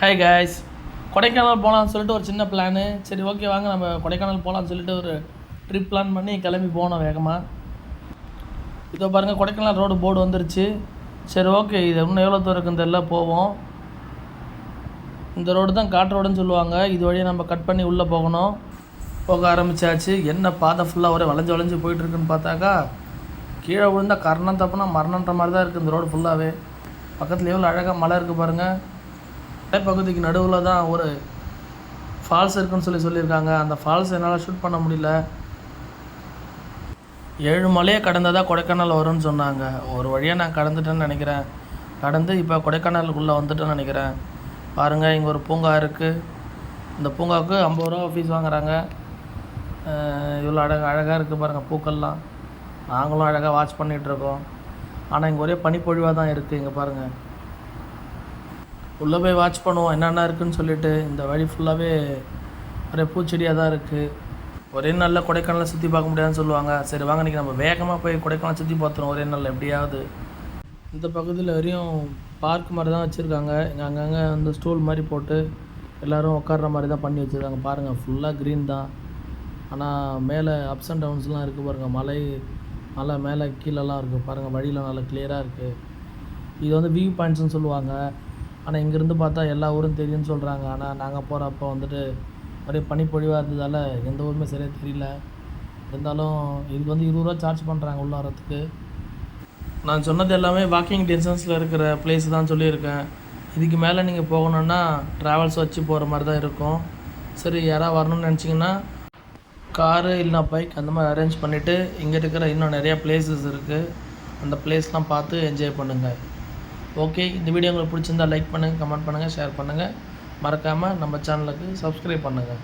Hi guys Kodaikanal போகலான்னு சொல்லிட்டு ஒரு சின்ன பிளானு சரி ஓகே வாங்க நம்ம கொடைக்கானல் போகலான்னு சொல்லிட்டு ஒரு ட்ரிப் பிளான் பண்ணி கிளம்பி போனோம் வேகமாக இதோ பாருங்கள் கொடைக்கானல் ரோடு போர்டு வந்துருச்சு. சரி ஓகே இது இன்னும் எவ்வளோ தூரம் இருக்குன்னு தெரியல போவோம். இந்த ரோடு தான் காட்டு ரோடுன்னு சொல்லுவாங்க. இது வழியாக நம்ம கட் பண்ணி உள்ளே போகணும். போக ஆரம்பிச்சாச்சு. என்ன பாதை ஃபுல்லாக ஒரே வளைஞ்சு வளைஞ்சு போயிட்டுருக்குன்னு பார்த்தாக்கா கீழே விழுந்தால் கரணம் தப்புனா மரணன்ற மாதிரி தான் இருக்குது இந்த ரோடு ஃபுல்லாகவே பக்கத்தில் எவ்வளோ அழகாக மலை இருக்குது பாருங்கள் பகுதிக்கு நடுவில் தான் ஒரு ஃபால்ஸ் இருக்குன்னு சொல்லி சொல்லியிருக்காங்க. அந்த ஃபால்ஸ் என்னால் ஷூட் பண்ண முடியல. ஏழு மலையை கடந்ததாக கொடைக்கானல் வரும்னு சொன்னாங்க. ஒரு வழியாக நான் கடந்துட்டேன்னு நினைக்கிறேன். கடந்து இப்போ கொடைக்கானலுக்குள்ளே வந்துட்டேன்னு நினைக்கிறேன். பாருங்கள் இங்கே ஒரு பூங்கா இருக்குது இந்த பூங்காவுக்கு ஐம்பது ரூபா ஃபீஸ் வாங்குறாங்க. இவ்வளோ அழகாக அழகாக இருக்குது பாருங்கள் பூக்கள்லாம். நாங்களும் அழகாக வாட்ச் பண்ணிகிட்ருக்கோம் ஆனால் இங்கே ஒரே பனிப்பொழிவாக தான் இருக்குது இங்கே பாருங்கள் உள்ளே போய் வாட்ச் பண்ணுவோம். என்னென்ன இருக்குன்னு சொல்லிட்டு இந்த வழி ஃபுல்லாகவே ஒரே பூச்செடியாக தான் இருக்குது ஒரே நாளில் கொடைக்கானலை சுற்றி பார்க்க முடியாதுன்னு சொல்லுவாங்க. சரி வாங்க இன்றைக்கி நம்ம வேகமாக போய் கொடைக்கானல் சுற்றி பார்த்துருவோம். ஒரே நாளில் எப்படியாவது. இந்த பக்கத்தில் வரையும் பார்க் மாதிரி தான் வச்சுருக்காங்க. இங்கே அங்கங்கே வந்து ஸ்டூல் மாதிரி போட்டு எல்லோரும் உட்கார்ற மாதிரி தான் பண்ணி வச்சுருக்காங்க. பாருங்கள் ஃபுல்லாக க்ரீன் தான். ஆனால் மேலே அப்ஸ் அண்ட் டவுன்ஸ்லாம் இருக்குது பாருங்கள் மலை மலை மேலே கீழெல்லாம் இருக்குது பாருங்கள் வழியில் நல்லா கிளியராக இருக்குது இது வந்து வியூ பாயிண்ட்ஸ்னு சொல்லுவாங்க. ஆனால் இங்கேருந்து பார்த்தா எல்லா ஊரும் தெரியும்னு சொல்கிறாங்க ஆனால் நாங்கள் போகிறப்ப வந்துட்டு ஒரே பனிப்பொழிவாக இருந்ததால் எந்த ஊருமே சரியாக தெரியல. இருந்தாலும் இதுக்கு வந்து இருபது ரூபா சார்ஜ் பண்ணுறாங்க உள்ள வரத்துக்கு நான் சொன்னது எல்லாமே வாக்கிங் டிஸ்டன்ஸில் இருக்கிற பிளேஸ் தான் சொல்லியிருக்கேன். இதுக்கு மேலே நீங்கள் போகணுன்னா ட்ராவல்ஸ் வச்சு போகிற மாதிரி தான் இருக்கும். சரி யாராவது வரணும்னு நினச்சிங்கன்னா காரு இல்லைனா பைக் அந்த மாதிரி அரேஞ்ச் பண்ணிவிட்டு இங்கே இருக்கிற இன்னும் நிறையா பிளேசஸ் இருக்குது அந்த பிளேஸ்லாம் பார்த்து என்ஜாய் பண்ணுங்கள் ஓகே இந்த வீடியோ உங்களுக்கு பிடிச்சிருந்தா லைக் பண்ணுங்கள் கமெண்ட் பண்ணுங்கள் ஷேர் பண்ணுங்கள் மறக்காமல் நம்ம சேனலுக்கு சப்ஸ்கிரைப் பண்ணுங்கள்